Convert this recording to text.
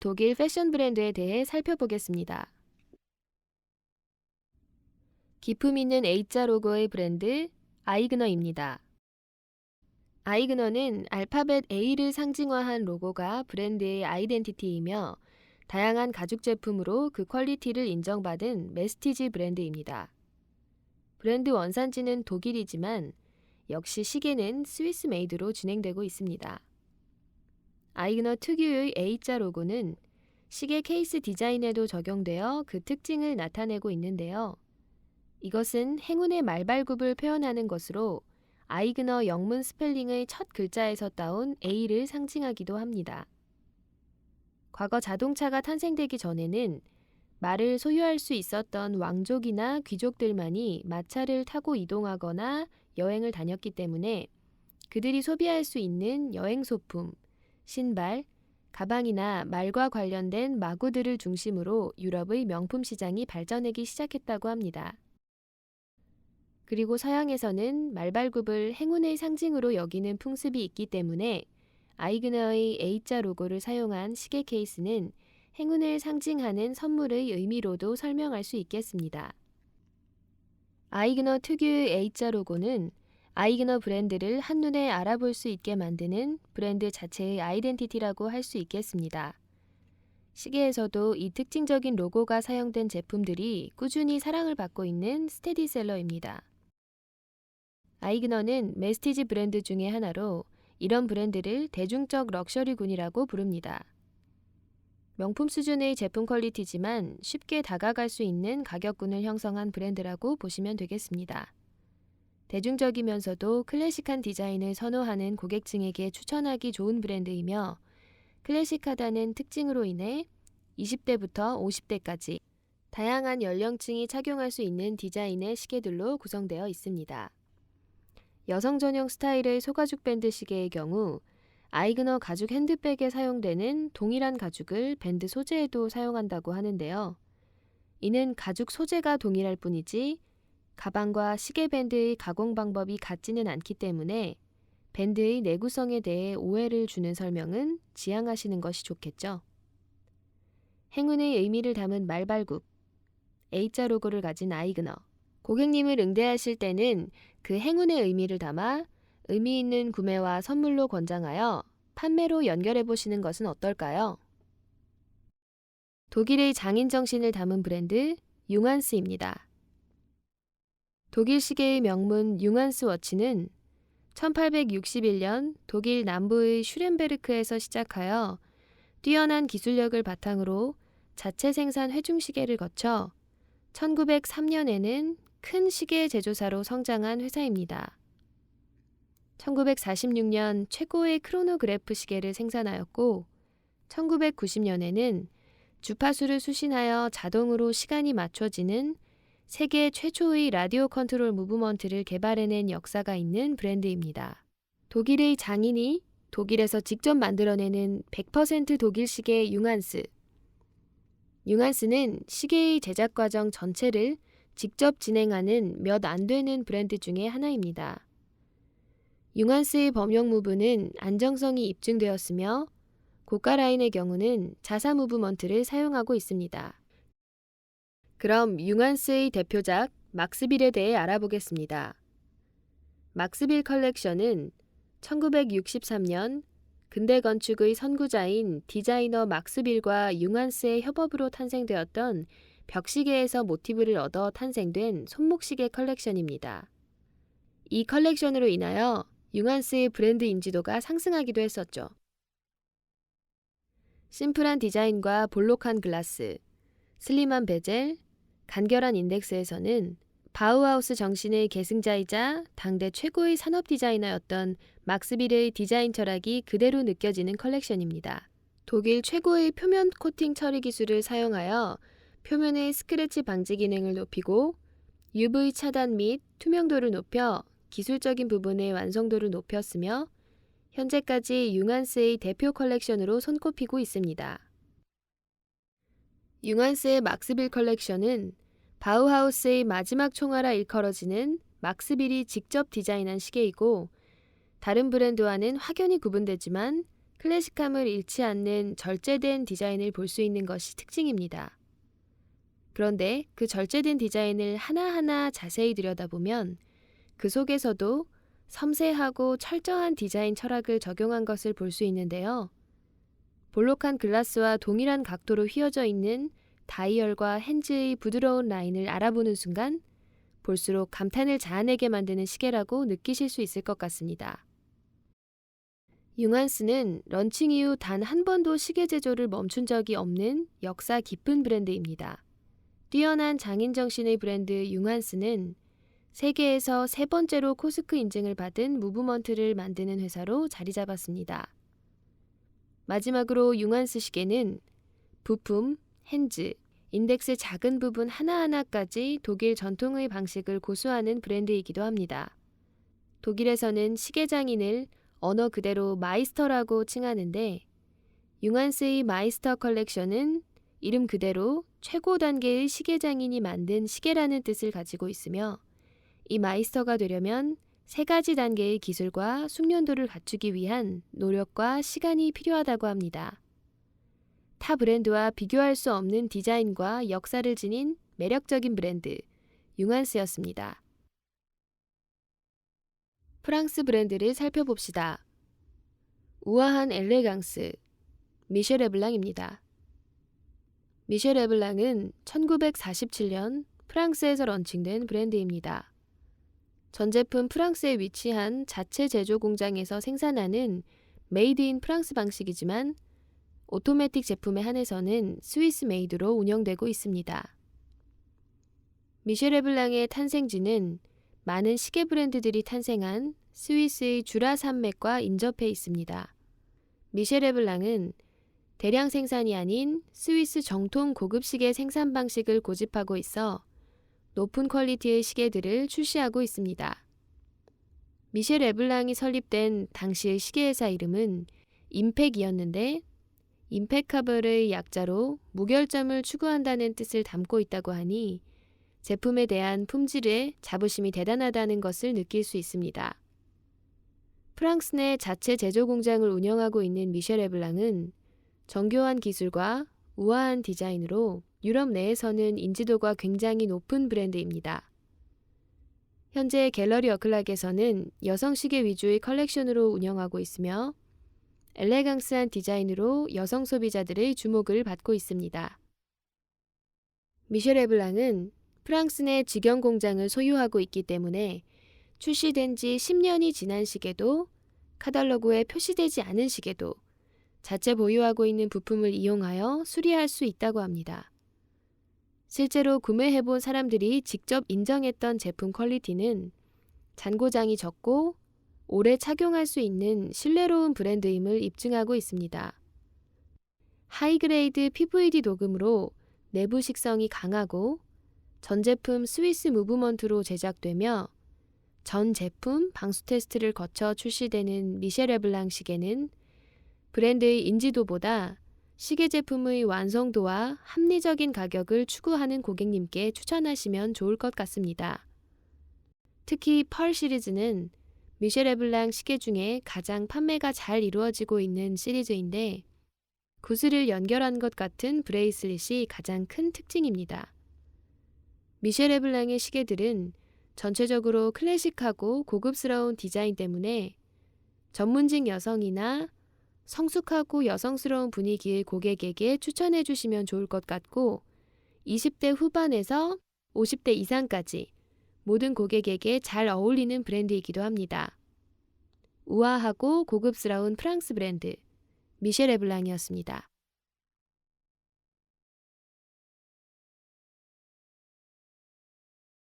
독일 패션 브랜드에 대해 살펴보겠습니다. 기품 있는 A자 로고의 브랜드 아이그너입니다. 아이그너는 알파벳 A를 상징화한 로고가 브랜드의 아이덴티티이며 다양한 가죽 제품으로 그 퀄리티를 인정받은 메스티지 브랜드입니다. 브랜드 원산지는 독일이지만 역시 시계는 스위스 메이드로 진행되고 있습니다. 아이그너 특유의 A자 로고는 시계 케이스 디자인에도 적용되어 그 특징을 나타내고 있는데요. 이것은 행운의 말발굽을 표현하는 것으로 아이그너 영문 스펠링의 첫 글자에서 따온 A를 상징하기도 합니다. 과거 자동차가 탄생되기 전에는 말을 소유할 수 있었던 왕족이나 귀족들만이 마차를 타고 이동하거나 여행을 다녔기 때문에 그들이 소비할 수 있는 여행 소품, 신발, 가방이나 말과 관련된 마구들을 중심으로 유럽의 명품 시장이 발전하기 시작했다고 합니다. 그리고 서양에서는 말발굽을 행운의 상징으로 여기는 풍습이 있기 때문에 아이그너의 A자 로고를 사용한 시계 케이스는 행운을 상징하는 선물의 의미로도 설명할 수 있겠습니다. 아이그너 특유의 A자 로고는 아이그너 브랜드를 한눈에 알아볼 수 있게 만드는 브랜드 자체의 아이덴티티라고 할 수 있겠습니다. 시계에서도 이 특징적인 로고가 사용된 제품들이 꾸준히 사랑을 받고 있는 스테디셀러입니다. 아이그너는 메스티지 브랜드 중의 하나로 이런 브랜드를 대중적 럭셔리군이라고 부릅니다. 명품 수준의 제품 퀄리티지만 쉽게 다가갈 수 있는 가격군을 형성한 브랜드라고 보시면 되겠습니다. 대중적이면서도 클래식한 디자인을 선호하는 고객층에게 추천하기 좋은 브랜드이며 클래식하다는 특징으로 인해 20대부터 50대까지 다양한 연령층이 착용할 수 있는 디자인의 시계들로 구성되어 있습니다. 여성 전용 스타일의 소가죽 밴드 시계의 경우 아이그너 가죽 핸드백에 사용되는 동일한 가죽을 밴드 소재에도 사용한다고 하는데요. 이는 가죽 소재가 동일할 뿐이지 가방과 시계 밴드의 가공 방법이 같지는 않기 때문에 밴드의 내구성에 대해 오해를 주는 설명은 지양하시는 것이 좋겠죠. 행운의 의미를 담은 말발굽, A자 로고를 가진 아이그너. 고객님을 응대하실 때는 그 행운의 의미를 담아 의미 있는 구매와 선물로 권장하여 판매로 연결해 보시는 것은 어떨까요? 독일의 장인 정신을 담은 브랜드 융한스입니다. 독일 시계의 명문 융한스 워치는 1861년 독일 남부의 슈렌베르크에서 시작하여 뛰어난 기술력을 바탕으로 자체 생산 회중 시계를 거쳐 1903년에는 큰 시계 제조사로 성장한 회사입니다. 1946년 최고의 크로노그래프 시계를 생산하였고 1990년에는 주파수를 수신하여 자동으로 시간이 맞춰지는 세계 최초의 라디오 컨트롤 무브먼트를 개발해낸 역사가 있는 브랜드입니다. 독일의 장인이 독일에서 직접 만들어내는 100% 독일 시계 융한스. 융한스는 시계의 제작 과정 전체를 직접 진행하는 몇 안 되는 브랜드 중의 하나입니다. 융한스의 범용 무브는 안정성이 입증되었으며 고가 라인의 경우는 자사 무브먼트를 사용하고 있습니다. 그럼 융한스의 대표작 막스빌에 대해 알아보겠습니다. 막스빌 컬렉션은 1963년 근대 건축의 선구자인 디자이너 막스빌과 융한스의 협업으로 탄생되었던 벽시계에서 모티브를 얻어 탄생된 손목시계 컬렉션입니다. 이 컬렉션으로 인하여 융한스의 브랜드 인지도가 상승하기도 했었죠. 심플한 디자인과 볼록한 글라스, 슬림한 베젤, 간결한 인덱스에서는 바우하우스 정신의 계승자이자 당대 최고의 산업 디자이너였던 막스빌의 디자인 철학이 그대로 느껴지는 컬렉션입니다. 독일 최고의 표면 코팅 처리 기술을 사용하여 표면의 스크래치 방지 기능을 높이고 UV 차단 및 투명도를 높여 기술적인 부분의 완성도를 높였으며 현재까지 융한스의 대표 컬렉션으로 손꼽히고 있습니다. 융한스의 막스빌 컬렉션은 바우하우스의 마지막 총알아 일컬어지는 막스빌이 직접 디자인한 시계이고 다른 브랜드와는 확연히 구분되지만 클래식함을 잃지 않는 절제된 디자인을 볼 수 있는 것이 특징입니다. 그런데 그 절제된 디자인을 하나하나 자세히 들여다보면 그 속에서도 섬세하고 철저한 디자인 철학을 적용한 것을 볼 수 있는데요. 볼록한 글라스와 동일한 각도로 휘어져 있는 다이얼과 핸즈의 부드러운 라인을 알아보는 순간 볼수록 감탄을 자아내게 만드는 시계라고 느끼실 수 있을 것 같습니다. 융한스는 런칭 이후 단 한 번도 시계 제조를 멈춘 적이 없는 역사 깊은 브랜드입니다. 뛰어난 장인 정신의 브랜드 융한스는 세계에서 세 번째로 코스크 인증을 받은 무브먼트를 만드는 회사로 자리 잡았습니다. 마지막으로 융한스 시계는 부품, 핸즈, 인덱스 작은 부분 하나하나까지 독일 전통의 방식을 고수하는 브랜드이기도 합니다. 독일에서는 시계 장인을 언어 그대로 마이스터라고 칭하는데 융한스의 마이스터 컬렉션은 이름 그대로 최고 단계의 시계 장인이 만든 시계라는 뜻을 가지고 있으며 이 마이스터가 되려면 세 가지 단계의 기술과 숙련도를 갖추기 위한 노력과 시간이 필요하다고 합니다. 타 브랜드와 비교할 수 없는 디자인과 역사를 지닌 매력적인 브랜드, 융한스였습니다. 프랑스 브랜드를 살펴봅시다. 우아한 엘레강스, 미셸 에블랑입니다. 미셸 에블랑은 1947년 프랑스에서 런칭된 브랜드입니다. 전 제품 프랑스에 위치한 자체 제조 공장에서 생산하는 메이드 인 프랑스 방식이지만 오토매틱 제품에 한해서는 스위스 메이드로 운영되고 있습니다. 미셸 에블랑의 탄생지는 많은 시계 브랜드들이 탄생한 스위스의 주라 산맥과 인접해 있습니다. 미셸 에블랑은 대량 생산이 아닌 스위스 정통 고급 시계 생산 방식을 고집하고 있어 높은 퀄리티의 시계들을 출시하고 있습니다. 미셸 에블랑이 설립된 당시의 시계회사 이름은 임팩이었는데 임페카블의 약자로 무결점을 추구한다는 뜻을 담고 있다고 하니 제품에 대한 품질에 자부심이 대단하다는 것을 느낄 수 있습니다. 프랑스 내 자체 제조 공장을 운영하고 있는 미셸 에블랑은 정교한 기술과 우아한 디자인으로 유럽 내에서는 인지도가 굉장히 높은 브랜드입니다. 현재 갤러리 어클락에서는 여성 시계 위주의 컬렉션으로 운영하고 있으며 엘레강스한 디자인으로 여성 소비자들의 주목을 받고 있습니다. 미셸 에블랑은 프랑스 내 직영 공장을 소유하고 있기 때문에 출시된 지 10년이 지난 시계도 카달로그에 표시되지 않은 시계도 자체 보유하고 있는 부품을 이용하여 수리할 수 있다고 합니다. 실제로 구매해본 사람들이 직접 인정했던 제품 퀄리티는 잔고장이 적고 오래 착용할 수 있는 신뢰로운 브랜드임을 입증하고 있습니다. 하이그레이드 PVD 도금으로 내부 식성이 강하고 전 제품 스위스 무브먼트로 제작되며 전 제품 방수 테스트를 거쳐 출시되는 미셸 에블랑 시계는 브랜드의 인지도보다 시계 제품의 완성도와 합리적인 가격을 추구하는 고객님께 추천하시면 좋을 것 같습니다. 특히 펄 시리즈는 미셸 에블랑 시계 중에 가장 판매가 잘 이루어지고 있는 시리즈인데 구슬을 연결한 것 같은 브레이슬릿이 가장 큰 특징입니다. 미셸 에블랑의 시계들은 전체적으로 클래식하고 고급스러운 디자인 때문에 전문직 여성이나 성숙하고 여성스러운 분위기의 고객에게 추천해 주시면 좋을 것 같고 20대 후반에서 50대 이상까지 모든 고객에게 잘 어울리는 브랜드이기도 합니다. 우아하고 고급스러운 프랑스 브랜드 미셸 에블랑이었습니다.